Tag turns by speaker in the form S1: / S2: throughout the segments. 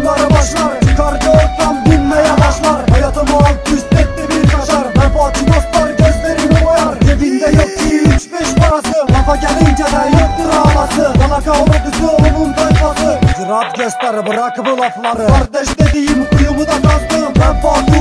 S1: sorunlara başlar. Çıkar göğüsten binmeye başlar. Hayatımı alt üst etti bir kaşar. Menfaatçı dostlar gözlerimi boyar. Cebinde yok ki üç beş parası. Lafa gelince de yoktur ağlası. Bana kavratısı onun tayfası Cırap göster bırak bu lafları. Kardeş dediğim kuyumu da kazdım. Menfaatçı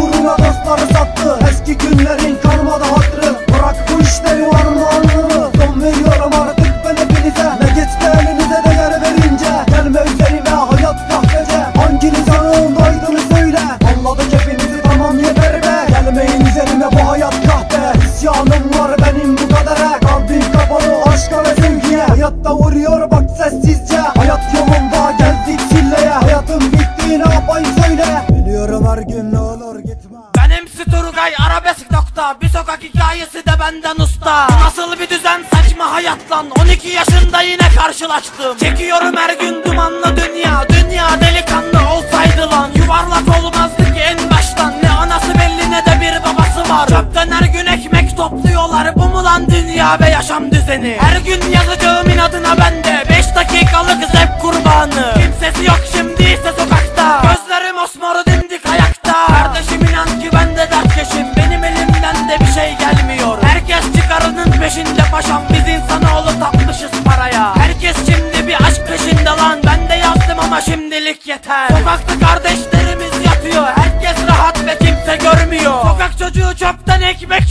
S1: Vuruyor bak sessizce. Hayat yolunda geldik silleye. Hayatım bitti ne yapayım söyle. Biliyorum her gün ne olur gitme.
S2: Benim Turgay arabesk nokta Bir sokak hikayesi de benden usta. Nasıl bir düzen? Saçma hayat lan. 12 yaşında yine karşılaştım. Çekiyorum her gün dumanlı dünya. Dünya delikanlı olsaydı lan. Yuvarlak olmazdı ki en baştan. Ne anası belli ne de bir babası var. Çöpten her gün ekmek topluyorlar Bu mu lan dünya ve yaşam düzeni. Her gün yazacağım inadına bende 5 dakikalık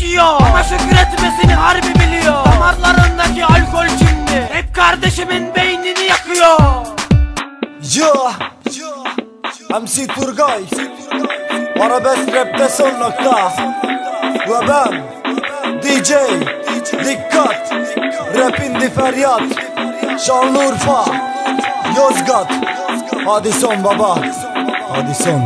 S2: yiyor Ama şükretmesini harbi biliyor. Damarlarındaki alkol şimdi Hep kardeşimin beynini yakıyor.
S1: Yo MC Turgay. Arabesk rapte son nokta. Ve ben DJ Dikkat. Rapin di feryat. Şanlıurfa. Yozgat. Hadi son baba. Hadi son